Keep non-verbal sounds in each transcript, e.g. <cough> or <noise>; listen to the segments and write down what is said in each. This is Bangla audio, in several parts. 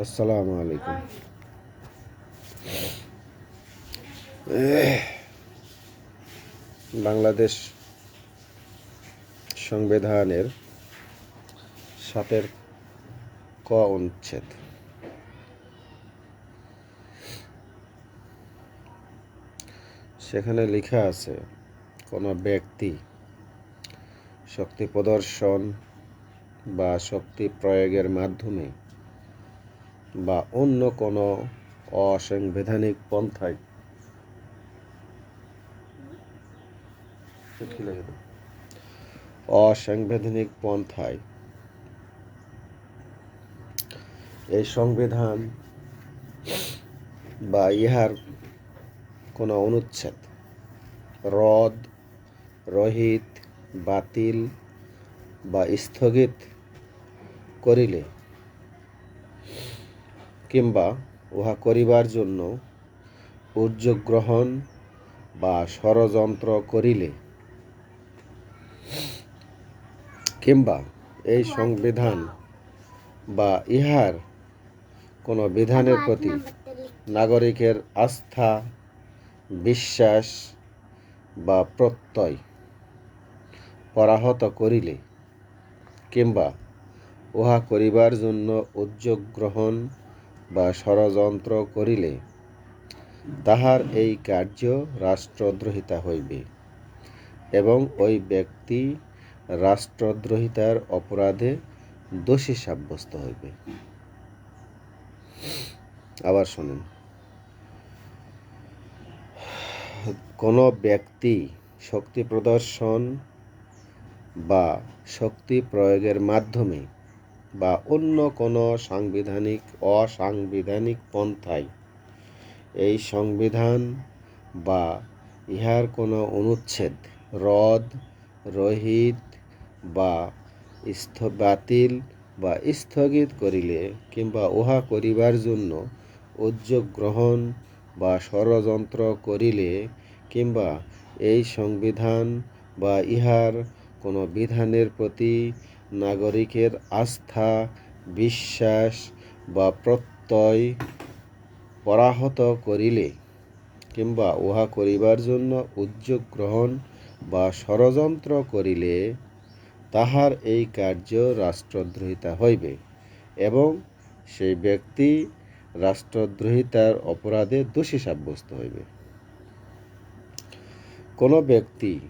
আসসালামু আলাইকুম। বাংলাদেশ সংবিধানের সাতের ক অনুচ্ছেদ। সেখানে লেখা আছে, কোনো ব্যক্তি শক্তি প্রদর্শন বা শক্তি প্রয়োগের মাধ্যমে বা অন্য কোনো অসাংবিধানিক পন্থায়। অসাংবিধানিক পন্থায়। এই সংবিধান বা ইহার কোনো অনুচ্ছেদ রদ রহিত বাতিল বা স্থগিত করিলে কিংবা উহা করিবার জন্য উদ্যোগ গ্রহণ বা ষড়যন্ত্র করিলে কিংবা এই সংবিধান বা ইহার কোনো বিধানের প্রতি নাগরিকের আস্থা, বিশ্বাস বা প্রত্যয় পরাহত করিলে কিংবা উহা করিবার জন্য উদ্যোগ গ্রহণ বা ষড়যন্ত্র করিলে তাহার এই কার্য রাষ্ট্রদ্রোহিতা হইবে এবং ওই ব্যক্তি রাষ্ট্রদ্রোহিতার অপরাধে দোষী সাব্যস্ত হইবে। আবার শোনেন। কোনো ব্যক্তি শক্তি প্রদর্শন বা শক্তি প্রয়োগের মাধ্যমে বা অন্য কোনো সাংবিধানিক, অসাংবিধানিক পন্থায় এই সংবিধান বা ইহার কোনো অনুচ্ছেদ, রদ, রহিত বা স্থ, বাতিল বা স্থগিত করিলে কিংবা উহা করিবার জন্য উদ্যোগ গ্রহণ বা ষড়যন্ত্র করিলে কিংবা এই সংবিধান বা ইহার কোনো বিধানের প্রতি নাগরিকের আস্থা, বিশ্বাস বা প্রত্যয় পরাহত করিলে কিংবা উহা করিবার জন্য উদ্যোগ গ্রহণ বা ষড়যন্ত্র করিলে তাহার এই কার্য রাষ্ট্রদ্রোহিতা হইবে এবং সেই ব্যক্তি রাষ্ট্রদ্রোহিতার অপরাধে দোষী সাব্যস্ত হইবে। কোনো ব্যক্তি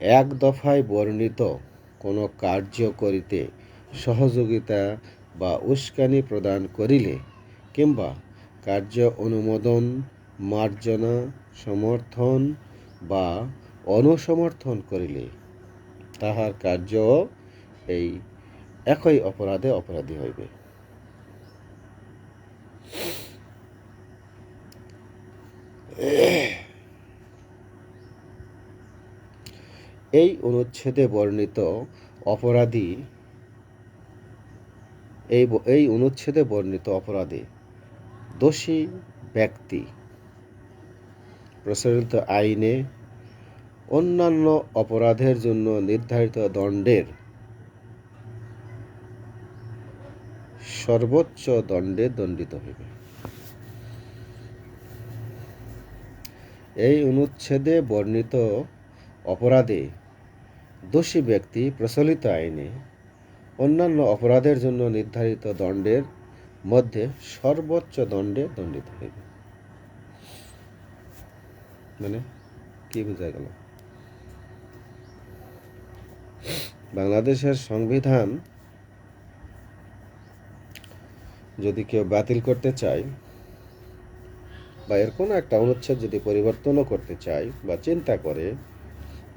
এক দফায় বর্ণিত কোনো কার্য করিতে সহযোগিতা বা উস্কানি প্রদান করিলে কিংবা কার্য অনুমোদন, মার্জনা, সমর্থন বা অনুসমর্থন করিলে তাহার কার্য এই একই অপরাধে অপরাধী হইবে। <clears throat> এই অনুচ্ছেদে বর্ণিত অপরাধী, এই এই অনুচ্ছেদে বর্ণিত অপরাধে দোষী ব্যক্তি। প্রচলিত আইনে অন্যান্য অপরাধের জন্য নির্ধারিত দণ্ডের সর্বোচ্চ দণ্ডে দণ্ডিত হইবে। এই অনুচ্ছেদে বর্ণিত অপরাধে। দোষী ব্যক্তি প্রচলিত আইনে অন্যান্য অপরাধের জন্য নির্ধারিত দণ্ডের মধ্যে সর্বোচ্চ দণ্ডে দণ্ডিত হইবে। মানে কি বোঝা গেল? বাংলাদেশের সংবিধান যদি কেউ বাতিল করতে চায় বা এর কোনো একটা অনুচ্ছেদ যদি পরিবর্তনও করতে চায় বা চিন্তা করে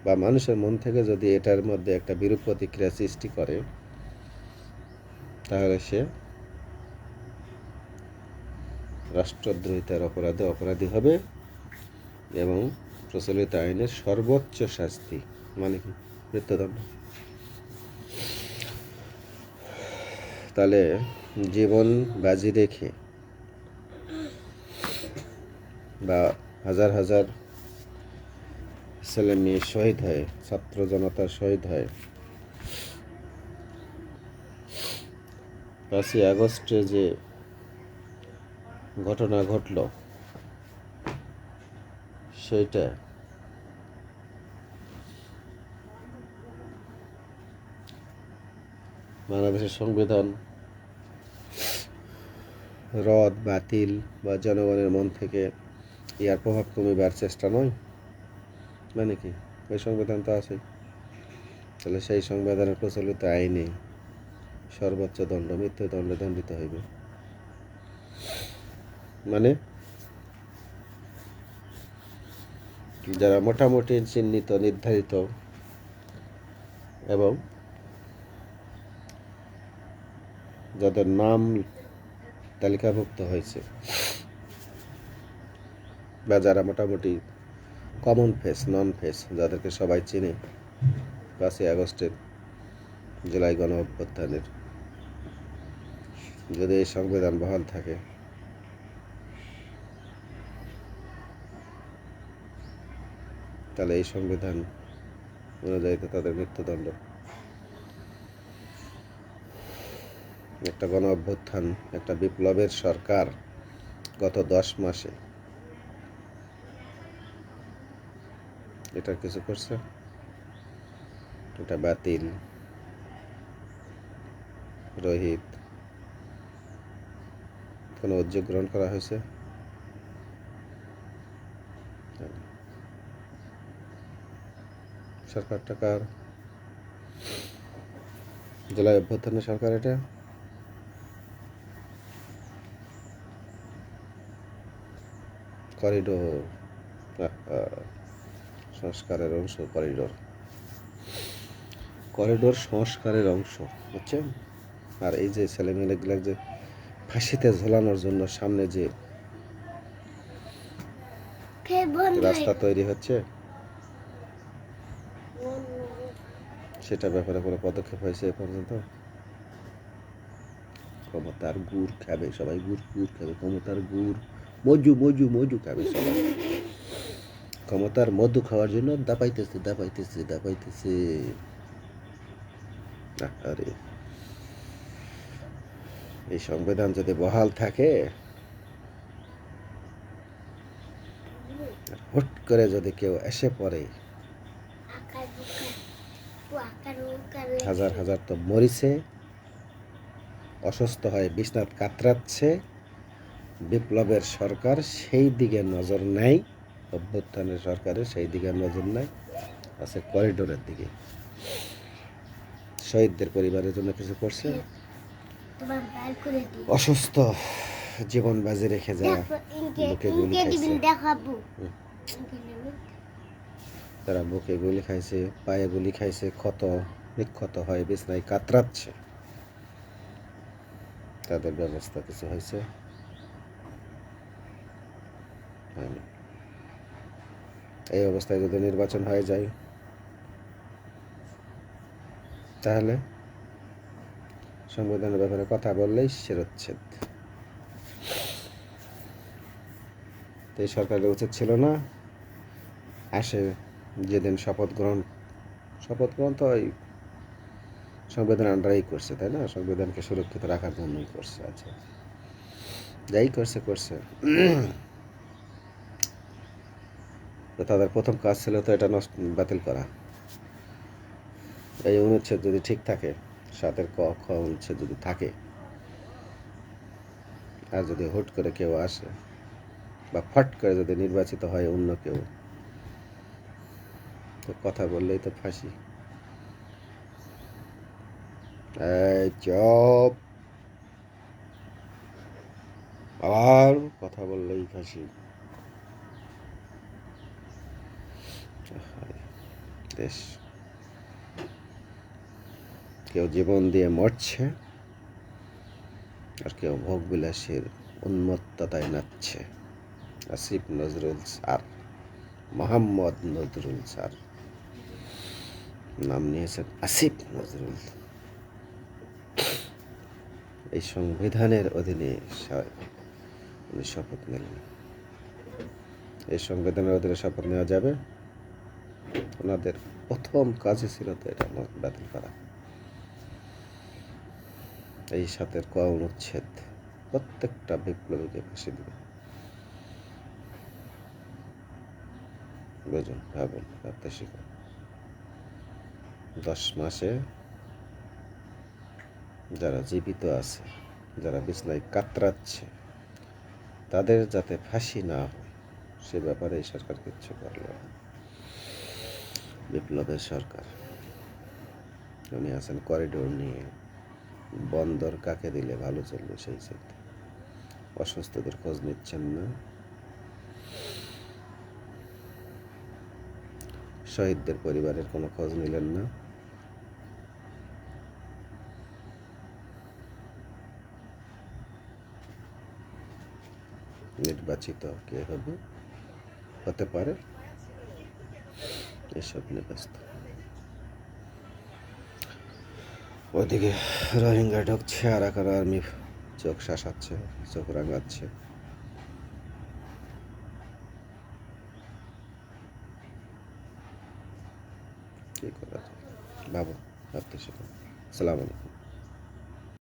বা মানুষের মন থেকে যদি এটার মধ্যে একটা বিরূপ প্রতিক্রিয়া সৃষ্টি করে, তাহলে সে রাষ্ট্রদ্রোহিতার অপরাধে অপরাধী হবে এবং প্রচলিত আইনের সর্বোচ্চ শাস্তি মানে কি? মৃত্যুদণ্ড। তাহলে জীবন বাজি রেখে বা হাজার হাজার ছেলে মেয়ে শহীদ হয়, ছাত্র জনতা শহীদ হয়। পাঁচই আগস্টে যে ঘটনা ঘটল, সেইটা বাংলাদেশের সংবিধান রদ, বাতিল বা জনগণের মন থেকে ইয়ার প্রভাব কমিবার চেষ্টা নয়। মানে কি? ওই সংবিধান তো আছে তাহলে সেই সংবিধানের প্রচলিত আইনে সর্বোচ্চ দণ্ড মৃত্যুদণ্ডে দণ্ডিত হইবে। মানে যারা মোটামুটি চিহ্নিত, নির্ধারিত এবং যাদের নাম তালিকাভুক্ত হয়েছে বা যারা মোটামুটি কমন ফেস নন ফেস যাদেরকে সবাই চেনে পাঁচই আগস্টের জুলাই গণ অভ্যুত্থানের। যদি এই সংবিধান বহাল থাকে, তাহলে এই সংবিধান অনুযায়ী তো তাদের মৃত্যুদণ্ড। একটা গণ অভ্যুত্থান, একটা বিপ্লবের সরকার গত দশ মাসে এটা কিছু করছে। এটা বাতিল। রোহিত। কোনো উদ্যোগ গ্রহণ করা হয়েছে? সরকার টাকার জেলায় অভ্যর্থনের সরকার এটা? করিডোর। সংস্কারের অংশ করিডোর করিডোর সংস্কারের অংশ বুঝছেন? আর এই যে ছেলেমেয়েগুলো যে ফাঁসিতে ঝোলানোর জন্য সামনে যে রাস্তা তৈরি হচ্ছে সেটা ব্যাপারে কোনো পদক্ষেপ হয়েছে এ পর্যন্ত? ক্ষমতার গুড় খাবে সবাই গুড় গুড় খাবে ক্ষমতার গুড়। মজু মজু মজু খাবে সবাই। ক্ষমতার মধু খাওয়ার জন্য দাপাইতেছে দাপাইতেছে দাপাইতেছে। আরে এই সংবিধান যদি বহাল থাকে, হুট করে যদি কেউ এসে পড়ে, হাজার হাজার তো মরিছে, অসুস্থ হয়ে বিছনাথ কাতরাচ্ছে, বিপ্লবের সরকার সেই দিকে নজর নেয় অভ্যুত্থানের সরকারের সেই দিকে নজর নেয় আছে করিডোরের দিকে। শহীদদের পরিবারের জন্য কিছু করছে। অসুস্থ জীবন বাজি রেখে যাওয়া বুকে গুলি খাইছে। তারা বুকে গুলি খাইছে পায়ে গুলি খাইছে ক্ষত নিক্ষত হয় বিছনায় কাতরাচ্ছে। তাদের ব্যবস্থা কিছু হয়েছে। হয়নি। এই অবস্থায় যদি নির্বাচন হয়ে যায়, তাহলে সংবিধানের ব্যাপারে কথা বললেই শিরোচ্ছেদ। তো এই সরকারের উচিত ছিল না আসে যেদিন শপথ গ্রহণ। শপথ গ্রহণ তো ওই সংবিধান আন্ডারেই করছে, তাই না? সংবিধানকে সুরক্ষিত রাখার জন্যই করছে আচ্ছা। যাই করছে করছে। তো তাদের প্রথম কাজ ছিল তো এটা নষ্ট, বাতিল করা। এই অনুচ্ছেদ যদি ঠিক থাকে, সাতের ক, খ অনুচ্ছেদ যদি থাকে, আর যদি হুট করে কেউ আসে, বা ফট করে যদি নির্বাচিত হয় অন্য কেউ, তো কথা বললেই তো ফাঁসি। চপ। আবার কথা বললেই ফাঁসি। দেশ। কেউ জীবন দিয়ে মরছে, আর কেউ ভোগ বিলাসের উন্মত্ততায় নাচছে। Asif Nazrul sir, Mohammad Nazrul sir. নাম নিয়েছেন আসিফ নজরুল। এই সংবিধানের অধীনে উনি শপথ নিলেন। এই সংবিধানের অধীনে শপথ নেওয়া যাবে? ওনাদের প্রথম কাজই ছিল তো এটা বাতিল করা। এই সাতের ক অনুচ্ছেদ প্রত্যেকটা বিপ্লবীকে ফাঁসি দেবে। বুঝুন, ভাবুন, ভাবতে শিখুন। দশ মাসে যারা জীবিত আছে, যারা বিছনায় কাতরাচ্ছে, তাদের যাতে ফাঁসি না হয়, সে ব্যাপারে এই সরকার কিচ্ছু করল না। বিপ্লবের সরকার। উনি আছেন করিডোর নিয়ে। বন্দর কাকে দিলে ভালো চলবে সেই চিন্তা। অসুস্থদের খোঁজ নিচ্ছেন না। শহীদদের পরিবারের কোনো খোঁজ নিলেন না। নির্বাচিত কে হবে? হতে পারে নিয়ে ব্যস্ত। ওদিকে রোহিঙ্গা ঢুকছে, আর এখন আর্মি চোখ শাসাচ্ছে, চোখ রাঙাচ্ছে। কি করা ভাবো ভাবতে শিখুন সালাম আলাইকুম।